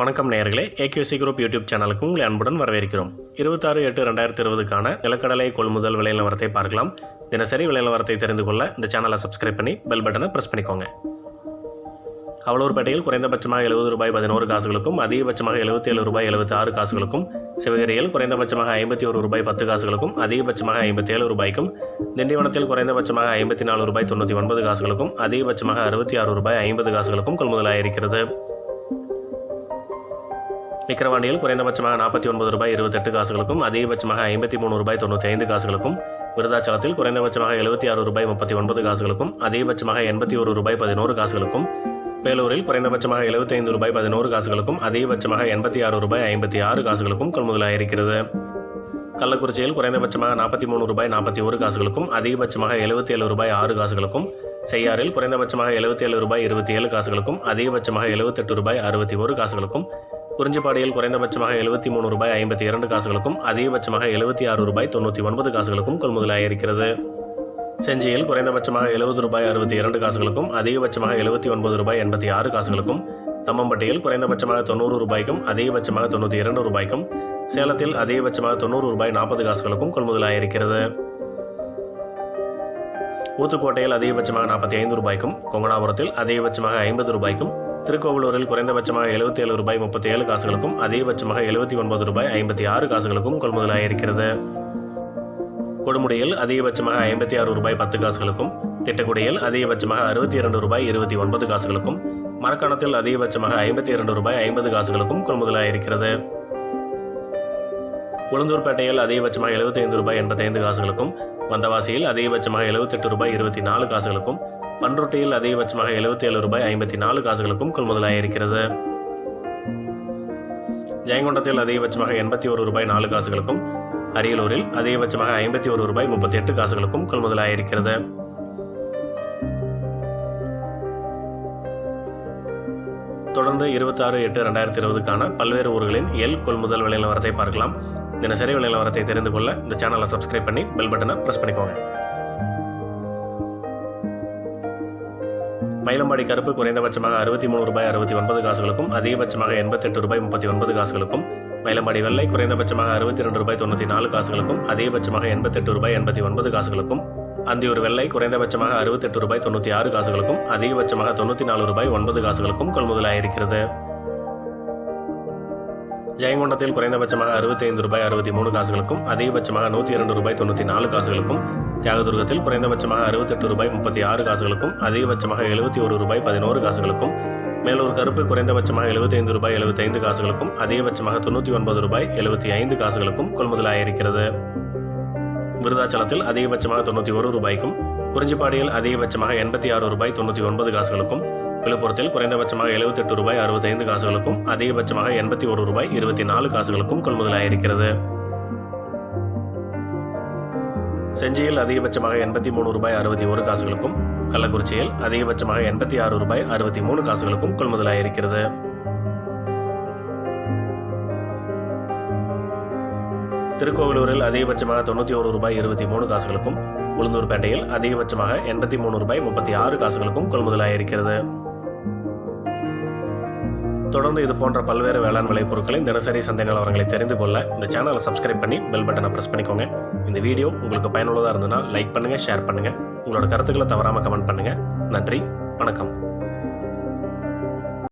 வணக்கம் நேயர்களே AKC group YouTube சேனலுக்கு உங்களை அன்புடன் வரவேற்கிறோம். இருபத்தாறு எட்டு ரெண்டாயிரத்தி இருபதுக்கான நிலக்கடலை கொள்முதல் விலை நிலவரத்தை பார்க்கலாம். தினசரி விலை நிலவரத்தை தெரிந்து கொள்ள இந்த சேனலை சப்ஸ்கிரைப் பண்ணி பெல் பட்டனை ப்ரெஸ் பண்ணிக்கோங்க. அவலூர்பேட்டையில் குறைந்தபட்சமாக எழுபது ரூபாய் பதினோரு காசுகளுக்கும் அதிகபட்சமாக எழுபத்தி ஏழு ரூபாய் எழுபத்தி ஆறு காசுகளுக்கும் சிவகிரியில் குறைந்தபட்சமாக ஐம்பத்தி ஒரு ரூபாய் பத்து காசுகளுக்கும் அதிகபட்சமாக ஐம்பத்தி ஏழு ரூபாய்க்கும் திண்டிவனத்தில் குறைந்தபட்சமாக ஐம்பத்தி நாலு ரூபாய் தொண்ணூற்றி ஒன்பது காசுகளுக்கும் அதிகபட்சமாக அறுபத்தி ஆறு ரூபாய் ஐம்பது காசுகளுக்கும் கொள்முதலாயிருக்கிறது. விக்கிரவாண்டியில் குறைந்தபட்சமாக நாற்பத்தி ஒன்பது ரூபாய் இருபத்தெட்டு காசுகளுக்கும் அதிகபட்சமாக ஐம்பத்தி மூணு ரூபாய் தொண்ணூற்றி ஐந்து காசுகளுக்கும் விருதாச்சலத்தில் குறைந்தபட்சமாக எழுபத்தி ஆறு ரூபாய் முப்பத்தி ஒன்பது காசுகளுக்கும் அதிகபட்சமாக எண்பத்தி ஒரு ரூபாய் பதினோரு காசுகளுக்கும் வேலூரில் குறைந்தபட்சமாக எழுபத்தைந்து ரூபாய் பதினோரு காசுகளுக்கும் அதிகபட்சமாக எண்பத்தி ஆறு ரூபாய் ஐம்பத்தி ஆறு காசுகளுக்கும் கொள்முதலாயிருக்கிறது கள்ளக்குறிச்சியில் குறைந்தபட்சமாக நாற்பத்தி மூணு ரூபாய் நாற்பத்தி ஒரு காசுகளுக்கும் அதிகபட்சமாக எழுபத்தி ஏழு ரூபாய் ஆறு காசுகளுக்கும் செய்யாறில் குறைந்தபட்சமாக எழுபத்தி ஏழு ரூபாய் இருபத்தி ஏழு காசுகளுக்கும் அதிகபட்சமாக எழுபத்தெட்டு ரூபாய் அறுபத்தி ஒரு காசுகளுக்கும் குறிஞ்சிப்பாடியில் குறைந்தபட்சமாக எழுபத்தி மூணு ரூபாய் ஐம்பத்தி இரண்டு காசுகளுக்கும் அதிகபட்சமாக எழுபத்தி ஆறு ரூபாய் தொண்ணூற்றி ஒன்பது காசுகளுக்கும் கொள்முதலாயிருக்கிறது செஞ்சியில் குறைந்தபட்சமாக எழுபது ரூபாய் அறுபத்தி இரண்டு காசுகளுக்கும் அதிகபட்சமாக எழுபத்தி ஒன்பது ரூபாய் எண்பத்தி ஆறு காசுகளுக்கும் தம்மம்பட்டியில் குறைந்தபட்சமாக தொண்ணூறு ரூபாய்க்கும் அதிகபட்சமாக தொண்ணூற்றி இரண்டு ரூபாய்க்கும் சேலத்தில் அதிகபட்சமாக தொண்ணூறு ரூபாய் நாற்பது காசுகளுக்கும் கொள்முதலாயிருக்கிறது ஊத்துக்கோட்டையில் அதிகபட்சமாக நாற்பத்தி ஐந்து ரூபாய்க்கும் கொங்கனாபுரத்தில் அதிகபட்சமாக ஐம்பது ரூபாய்க்கும் திருக்கோவிலூரில் குறைந்தபட்சமாக எழுபத்தி ஏழு ரூபாய் முப்பத்தி ஏழு காசுகளுக்கும் அதிகபட்சமாக எழுபத்தி ஒன்பது ரூபாய் ஐம்பத்தி ஆறு காசுகளுக்கும் கொள்முதலாயிருக்கிறது. கொடுமுடியில் அதிகபட்சமாக ஐம்பத்தி ஆறு ரூபாய் பத்து காசுகளுக்கும் திட்டக்குடியில் அதிகபட்சமாக அறுபத்தி இரண்டு ரூபாய் இருபத்தி ஒன்பது காசுகளுக்கும் மரக்காணத்தில் அதிகபட்சமாக ஐம்பத்தி இரண்டு ரூபாய் ஐம்பது காசுகளுக்கும் கொள்முதலாயிருக்கிறது. உளுந்தூர்பேட்டையில் அதிகபட்சமாக எழுபத்தி ஐந்து ரூபாய் எண்பத்தைந்து காசுகளுக்கும் வந்தவாசியில் அதிகபட்சமாக எழுபத்தெட்டு ரூபாய் இருபத்தி நாலு காசுகளுக்கும் பன்ருட்டியில் அதிகபட்சமாக எழுபத்தி ஏழு ரூபாய் ஐம்பத்தி நாலு காசுகளுக்கும் கொள்முதலாக இருக்கிறது ஜெயங்கொண்டத்தில் அதிகபட்சமாக எண்பத்தி ஒரு ரூபாய் நாலு காசுகளுக்கும் அரியலூரில் அதிகபட்சமாக ஐம்பத்தி ஒரு ரூபாய் முப்பத்தி எட்டு காசுகளுக்கும் கொள்முதலாயிருக்கிறது தொடர்ந்து இருபத்தாறு எட்டு ரெண்டாயிரத்தி இருபதுக்கான பல்வேறு ஊர்களின் எல் கொள்முதல் விலை நிலவரத்தை பார்க்கலாம். தினசரி விலை நிலவரத்தை தெரிந்து கொள்ள இந்த சேனலை சப்ஸ்கிரைப் பண்ணி பெல் பட்டனை ப்ரெஸ் பண்ணிக்கோங்க. மயிலம்பாடி கருப்பு குறைந்தபட்சமாக அறுபத்தி மூணு ரூபாய் அறுபத்தி ஒன்பது காசுகளுக்கும் அதிகபட்சமாக எண்பத்தெட்டு ரூபாய் முப்பத்தி ஒன்பது காசுகளுக்கும். மயிலம்பாடி வெள்ளை குறைந்தபட்சமாக அறுபத்தி ரெண்டு ரூபாய் தொண்ணூற்றி நாலு காசுகளுக்கும் அதிகபட்சமாக எண்பத்தெட்டு ரூபாய் எண்பத்தி ஒன்பது காசுகளுக்கும். அந்தியூர் வெள்ளை குறைந்தபட்சமாக அறுபத்தெட்டு ரூபாய் தொண்ணூற்றி ஆறு காசுகளுக்கும் அதிகபட்சமாக தொண்ணூற்றி நாலு ரூபாய் ஒன்பது காசுகளுக்கும் கொள்முதலாயிருக்கிறது ஜெயங்கொண்டத்தில் குறைந்தபட்சமாக அறுபத்தி ஐந்து ரூபாய் அறுபத்தி மூணு காசுகளுக்கும் அதிகபட்சமாக நூற்றி இரண்டு ரூபாய் தொண்ணூற்றி நாலு காசுகளுக்கும். தியாகதுர்கத்தில் குறைந்தபட்சமாக அறுபத்தெட்டு ரூபாய் முப்பத்தி ஆறு காசுகளுக்கும் அதிகபட்சமாக எழுபத்தி ஒரு ரூபாய் பதினோரு காசுகளுக்கும் மேலூர் கருப்பு குறைந்தபட்சமாக எழுபத்தைந்து ரூபாய் எழுபத்தைந்து காசுகளுக்கும் அதிகபட்சமாக தொண்ணூற்றி ஒன்பது ரூபாய் எழுபத்தி ஐந்து காசுகளுக்கும் கொள்முதலாயிருக்கிறது விருதாச்சலத்தில் அதிகபட்சமாக தொண்ணூற்றி ஒரு ரூபாய்க்கும் குறிஞ்சிப்பாடியில் அதிகபட்சமாக எண்பத்தி ஆறு ரூபாய் தொண்ணூற்றி ஒன்பது காசுகளுக்கும் விழுப்புரத்தில் குறைந்தபட்சமாக எழுபத்தெட்டு ரூபாய் அறுபத்தைந்து காசுகளுக்கும் அதிகபட்சமாக எண்பத்தி ஒரு ரூபாய் இருபத்தி நாலு காசுகளுக்கும் கொள்முதலாயிருக்கிறது செஞ்சியில் அதிகபட்சமாக எண்பத்தி மூணு ரூபாய் அறுபத்தி ஒரு காசுகளுக்கும் கள்ளக்குறிச்சியில் அதிகபட்சமாக எண்பத்தி ஆறு ரூபாய் அறுபத்தி மூணு காசுகளுக்கும் கொள்முதலாயிருக்கிறது. திருக்கோவிலூரில் அதிகபட்சமாக தொண்ணூற்றி ஒரு ரூபாய் இருபத்தி மூணு காசுகளுக்கும் உளுந்தூர்பேட்டையில் அதிகபட்சமாக எண்பத்தி மூணு ரூபாய் முப்பத்தி ஆறு காசுகளுக்கும் கொள்முதலாயிருக்கிறது. தொடர்ந்து இது போன்ற பல்வேறு வேளாண் விளைபொருட்களின் தினசரி சந்தை நிலவரங்களை தெரிந்து கொள்ள இந்த சேனலை சப்ஸ்கிரைப் பண்ணி பெல் பட்டனை ப்ரெஸ் பண்ணிக்கோங்க. இந்த வீடியோ உங்களுக்கு பயனுள்ளதாக இருந்ததுன்னா லைக் பண்ணுங்கள் ஷேர் பண்ணுங்கள் உங்களோட கருத்துக்களை தவறாமல் கமெண்ட் பண்ணுங்கள் நன்றி வணக்கம்.